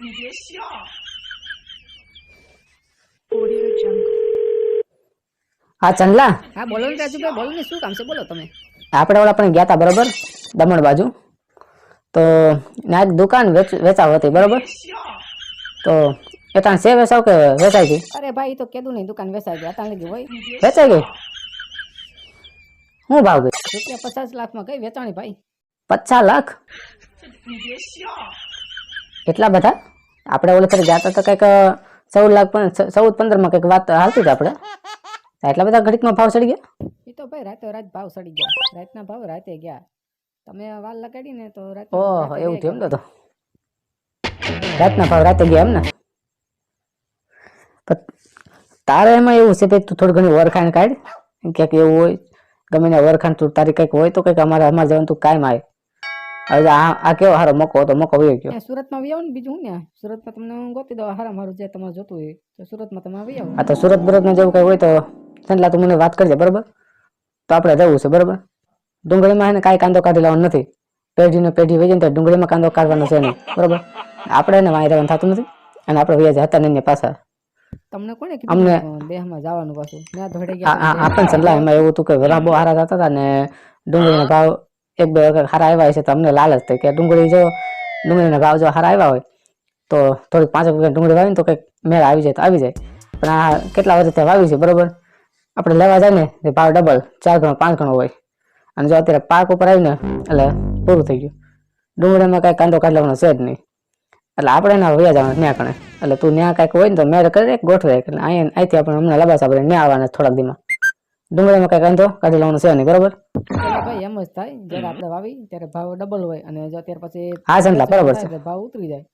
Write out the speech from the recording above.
你别笑。 Audio Jungle. હા ચંદલા હા બોલો ને રાજુભાઈ બોલો ને શું કામ છે બોલો તમે આપણે ઓલા પણ ગયા હતા બરોબર દમણ બાજુ તો ત્યાં એક દુકાન વેચ વેચાવ હતી બરોબર તો એ ત્યાં છે વેચાવ કે વેચાઈ ગઈ અરે ભાઈ ઈ તો કેદું નહીં દુકાન વેચાઈ ગઈ અતાણ લગી હોય વેચાઈ ગઈ શું ભાવ ગઈ રૂપિયા પચાસ લાખમાં કઈ વેચાણી ભાઈ પચાસ લાખ એટલા બધા આપણે ઓલે ફરી હતા તો કંઈક ચૌદ લાખ પણ ચૌદ પંદરમાં કંઈક વાત હાલતી હતી આપણે. એટલા બધા ઘડીકમાં ભાવ ચડી ગયા? એ તો ભાઈ રાતે રાત ભાવ સડી ગયા. રાતના ભાવ રાતે ગયા. તમે વાલ લગાડી ને તો રાતે ઓહો એવું થયું એમ તો તો? રાતના ભાવ રાતે ગયા એમ ને? તારે એમાં એવું છે ભાઈ તું થોડી ઘણી ઓળખાણ કાઢ. ક્યાંક એવું હોય ગમે ને ઓળખાણ તું તારી કંઈક હોય તો કંઈક અમારે અમારે જવાનું તું કાયમ આવે. હવે આ આ કેવો હારો મોકો હતો? મોકો વયો ગયો. સુરતમાં આવી આવો ને બીજું ને? સુરતમાં તમને ગોતી દઉં હારા મારું જે તમારે જોતું હોય તો સુરતમાં તમે આવી આવો આ તો સુરત બુરત ને જેવું કઈ હોય તો ચંદલા તું મને વાત કરજે બરોબર? તો આપણે જવું છે બરોબર? ડુંગળીમાં એને કાંઈ કાંદો કાઢી લેવાનો નથી. પેઢી ને પેઢી વહી જાય ને તો ડુંગળીમાં કાંદો કાઢવાનો છે નહીં બરોબર? આપણે એને વાંઈ રહેવાનું થતું નથી અને આપણે વ્યાજ હતા ને પાછા. તમને કોને અમને- કીધું દેહમાં જવાનું પાછું? ત્યાં ધોડે ગયા આ- આ એમાં એવું હતું કે વેલા બહુ હારા થતા હતા ને ડુંગળીના ભાવ એક બે વખત હારા આવ્યા છે તો અમને લાલચ થઈ કે ડુંગળી જો ડુંગળીના ભાવ જો હારા આવ્યા હોય તો થોડીક પાંચ વખત ડુંગળી વાવીને તો કંઈક મેળ આવી જાય તો આવી જાય. પણ આ કેટલા વર્ષથી વાવી છે, બરોબર? આપણે લેવા જાય ને તે ભાવ ડબલ, ચાર ગણો, પાંચ ગણો હોય. અને જો અત્યારે પાક ઉપર આવીને, એટલે પૂરું થઈ ગયું. ડુંગળીમાં કાંઈ કાંદો કાઢી લેવાનો છે જ નહીં. એટલે આપણે એના વયા જવાનું ત્યાં કણે. એટલે તું ત્યાં કાંઈક હોય ને તો મેળ કરે ગોઠવે. એટલે અહીંયા અહીંથી આપણે હમણાં લબાસ આપણે ત્યાં આવવાના થોડાક દીમાં. ડુંગળીમાં કઈ કાંધો કાઢી લેવાનો છે નહીં બરોબર? ભાઈ એમ જ થાય. જ્યારે આપણે વાવી ત્યારે ભાવ ડબલ હોય અને જો ત્યાર પછી હા સંતલા બરાબર છે. ભાવ ઉતરી જાય.